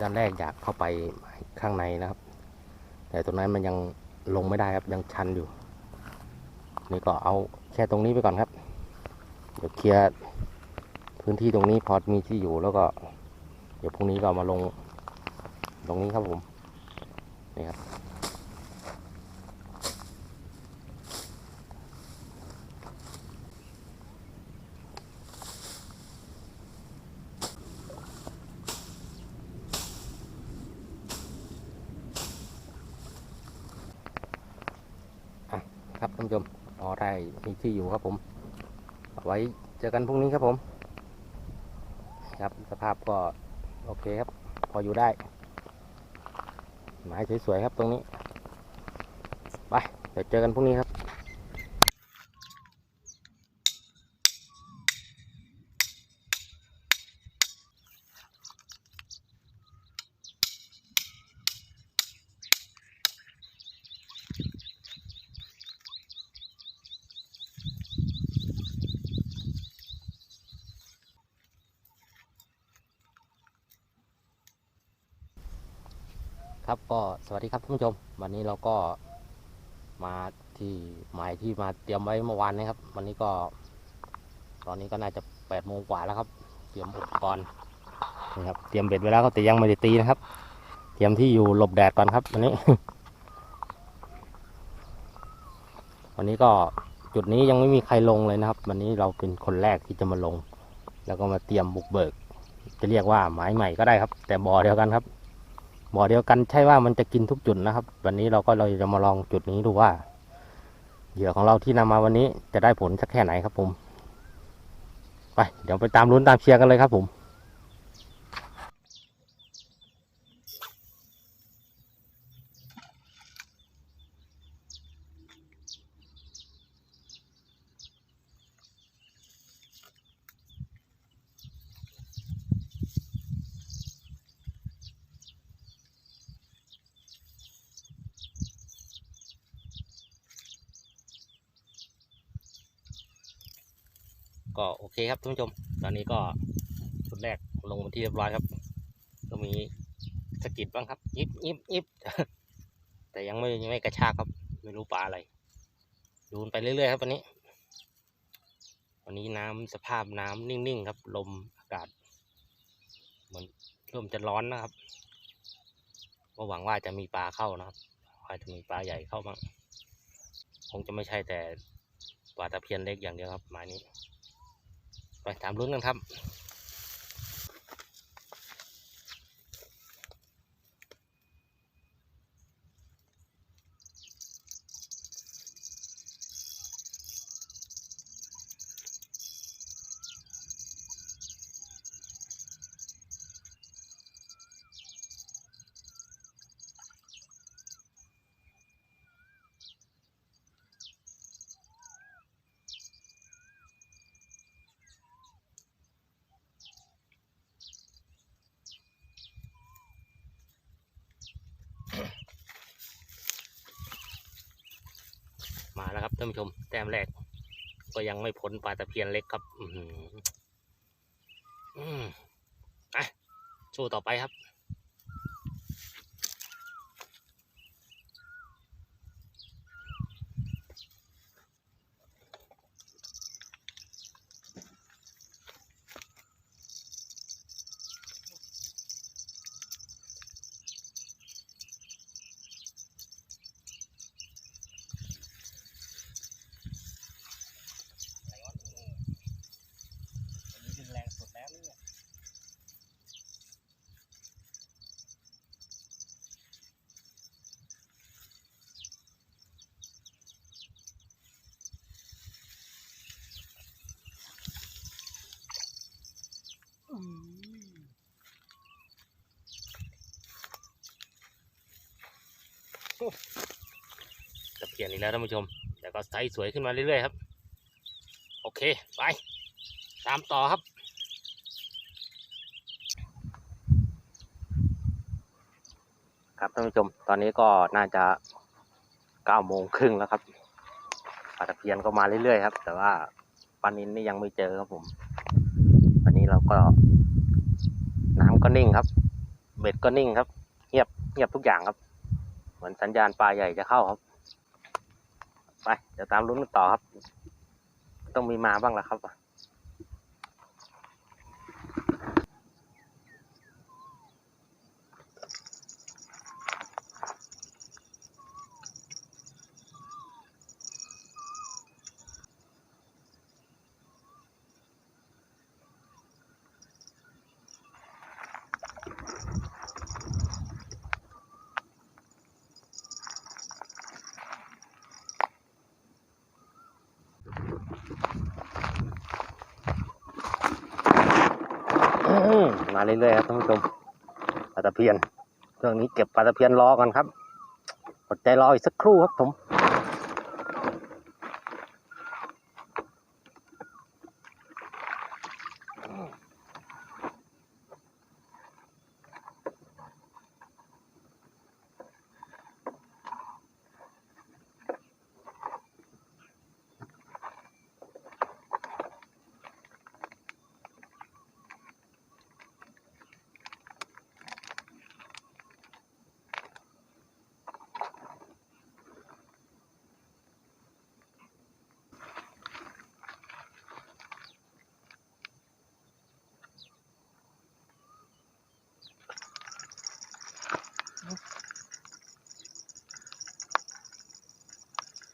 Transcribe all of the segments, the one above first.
ตอนแรกอยากเข้าไปข้างในนะครับ แต่ตรงนั้นมันยังลงไม่ได้ครับยังชันอยู่ นี่ก็เอาแค่ตรงนี้ไปก่อนครับ เดี๋ยวเคลียร์พื้นที่ตรงนี้พอมีที่อยู่แล้วก็ เดี๋ยวพรุ่งนี้ก็มาลงตรงนี้ครับผมนี่ครับ ครับท่านผู้ชมพอได้มีที่อยู่ครับผมเอาไว้เจอกันพรุ่งนี้ครับผม ครับสภาพก็โอเคครับ พออยู่ได้ไม้สวยๆครับตรงนี้ ไปเดี๋ยวเจอกันพรุ่งนี้ครับ ครับก็สวัสดีครับท่านผู้ชม วันนี้เราก็มาที่หมายที่มาเตรียมไว้เมื่อวานนี้ครับ วันนี้ก็ ตอนนี้ก็น่าจะแปดโมงกว่าแล้วครับ เตรียมอุปกรณ์นะครับเตรียมเบ็ดไว้แล้วครับแต่ยังไม่ได้ตีนะครับ เตรียมที่อยู่หลบแดดก่อนครับวันนี้ วันนี้ก็จุดนี้ยังไม่มีใครลงเลยนะครับ วันนี้เราเป็นคนแรกที่จะมาลง แล้วก็มาเตรียมบุกเบิก จะเรียกว่าหมายใหม่ก็ได้ครับ แต่บ่อเดียวกันครับ บ่อเดียวกันใช่ว่ามันจะกินทุกจุดนะครับ วันนี้เราก็เลยจะมาลองจุดนี้ดูว่าเหยื่อของเราที่นำมาวันนี้จะได้ผลสักแค่ไหนครับผม ไป เดี๋ยวไปตามลุ้นตามเชียร์กันเลยครับผม ก็โอเคครับท่านผู้ชม ตอนนี้ก็ชุดแรกลงมาที่เรียบร้อยครับ ก็มีสกิดบ้างครับยิบยิบยิบแต่ยังไม่ยังไม่กระชากครับ ไม่รู้ปลาอะไรดูนไปเรื่อยๆครับวันนี้ วันนี้น้ำสภาพน้ำนิ่งๆครับ ลมอากาศเหมือนเริ่มจะร้อนนะครับก็หวังว่าจะมีปลาเข้านะครับว่าจะมีปลาใหญ่เข้าบ้างคงจะไม่ใช่แต่ปลาตะเพียนเล็กอย่างเดียวครับหมายนี้ ไปตามลุ้นกันครับ มาแล้วครับท่านผู้ชม แต้มแรก ก็ยังไม่พ้นปลาตะเพียนเล็กครับ อืมอะสู้ต่อไปครับ ตะเพียนอีกแล้วท่านผู้ชม แต่ก็ไซส์สวยขึ้นมาเรื่อยๆครับ โอเค ไป ตามต่อครับ ครับท่านผู้ชม ตอนนี้ก็น่าจะเก้าโมงครึ่งแล้วครับปลาตะเพียนก็มาเรื่อยๆครับ แต่ว่าไปานินนี่ยังไม่เจอครับผม วันนี้เราก็น้ำก็นิ่งครับ เบ็ดก็นิ่งครับ เงียบเงียบทุกอย่างครับ เหมือนสัญญาณปลาใหญ่จะเข้าครับ ไปเดี๋ยวตามลุ้นกันต่อครับ ต้องมีมาบ้างละครับ อื้อ มาเรื่อยๆครับท่านผู้ชมปลาตะเพียนเครื่องนี้เก็บปลาตะเพียนรอก่อนครับอดใจรออีกสักครู่ครับผม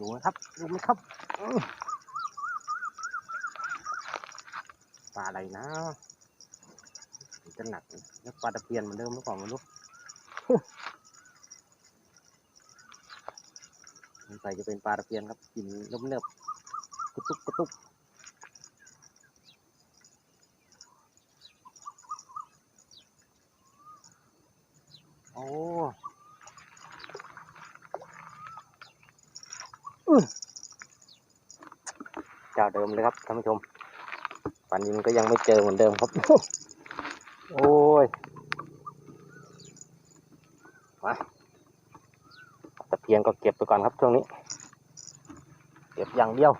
ดูไหมครับดูไหมครับปลาอะไรนะจะหนักแล้วปลาตะเพียนเหมือนเดิมหรือเปล่าไม่รู้สงสัยจะเป็นปลาตะเพียนครับกินเนิบเนิบกระตุกกระตุกโอ้อื้อ เจ้าเดิมเลยครับท่านผู้ชมปันยินก็ยังไม่เจอเหมือนเดิมครับ โอ้ยมาตะเพียนก็เก็บไปก่อนครับช่วงนี้ เก็บอย่างเดียว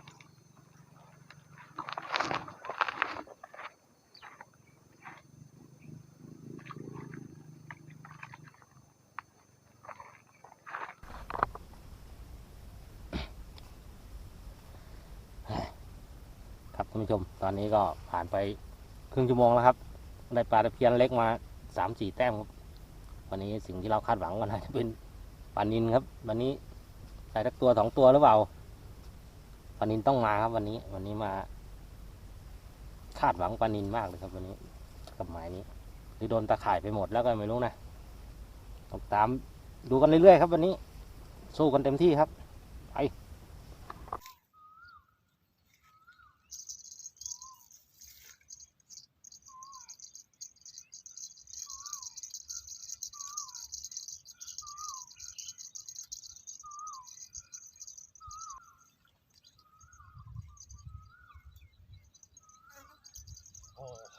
ครับท่านผู้ชม ตอนนี้ก็ผ่านไปครึ่งชั่วโมงแล้วครับได้ปลาตะเพียนเล็กมาสามสี่แต้มครับวันนี้สิ่งที่เราคาดหวังกันนะจะเป็นปลานินครับ วันนี้ใส่สักตัวสองตัวหรือเปล่าปลานินต้องมาครับ วันนี้วันนี้มา คาดหวังปลานินมากเลยครับ วันนี้กับหมายนี้หรือโดนตะข่ายไปหมดแล้วก็ไม่รู้นะต้องตามดูกันเรื่อยๆครับ วันนี้สู้กันเต็มที่ครับ ต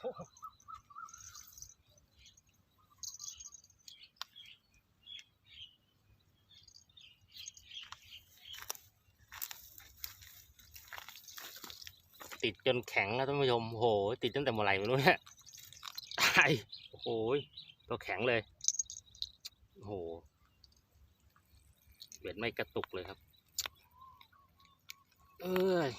ิดจนแข็งแล้วท่านผู้ชมโห ติดตั้งแต่เมื่อไหร่ไม่รู้เนี่ยตายโอ้โหตัวแข็งเลยโอ้โหเบ็ดไม่กระตุกเลยครับ เอ้ย